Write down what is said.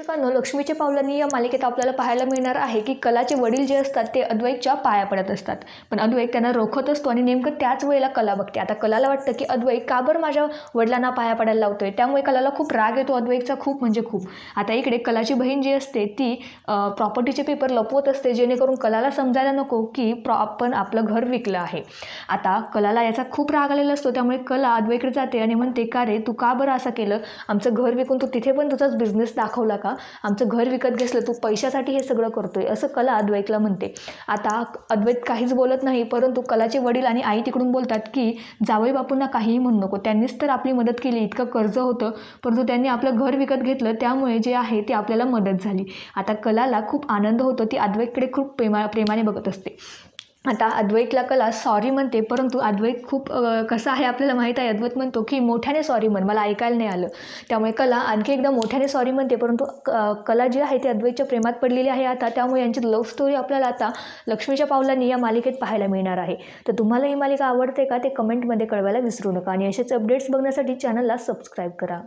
शिक्षकांनो लक्ष्मीच्या पावलांनी या मालिकेत आपल्याला पाहायला मिळणार आहे की कलाचे वडील जे असतात ते अद्वैतच्या पाया पडत असतात. पण अद्वैत त्यांना रोखत असतो आणि नेमकं त्याच वेळेला कला बघते. आता कलाला वाटतं की अद्वैत का बरं माझ्या वडिलांना पाया पडायला लावतोय? त्यामुळे कलाला खूप राग येतो अद्वैतचा खूप म्हणजे खूप. आता इकडे कलाची बहीण जी असते ती प्रॉपर्टीचे पेपर लपवत असते जेणेकरून कलाला समजायला नको की प्रॉ आपण आपलं घर विकलं आहे. आता कलाला याचा खूप राग आलेला असतो त्यामुळे कला अद्वैकडे जाते आणि म्हणते का रे तू का बरं असं केलं? आमचं घर विकून तू तिथे पण तुझाच बिझनेस दाखवला का? आमचं घर विकत घेतलं तू पैशासाठी हे सगळं करतोय. असं कला अद्वैतला म्हणते. आता अद्वैत काहीच बोलत नाही परंतु कलाचे वडील आणि आई तिकडून बोलतात की जावई बापूंना काहीही म्हणू नको. त्यांनीच तर आपली मदत केली इतकं कर्ज होतं परंतु त्यांनी आपलं घर विकत घेतलं त्यामुळे जे आहे ते आपल्याला मदत झाली. आता कलाला खूप आनंद होतो ती अद्वैतकडे खूप प्रेमा प्रेमाने बघत असते. आता अद्वैतला कला सॉरी म्हणते परंतु अद्वैत खूप कसं आहे आपल्याला माहीत आहे अद्वैत म्हणतो की मोठ्याने सॉरी म्हण मला ऐकायला नाही आलं. त्यामुळे कला आणखी एकदा मोठ्याने सॉरी म्हणते परंतु क- कला जी आहे ती अद्वैतच्या प्रेमात पडलेली आहे आता त्यामुळे यांची लव्ह स्टोरी आपल्याला आता लक्ष्मीच्या पावलांनी या मालिकेत पाहायला मिळणार आहे. तर तुम्हाला ही मालिका आवडते का ते कमेंटमध्ये कळवायला विसरू नका. आणि असेच अपडेट्स बघण्यासाठी चॅनलला सबस्क्राईब करा.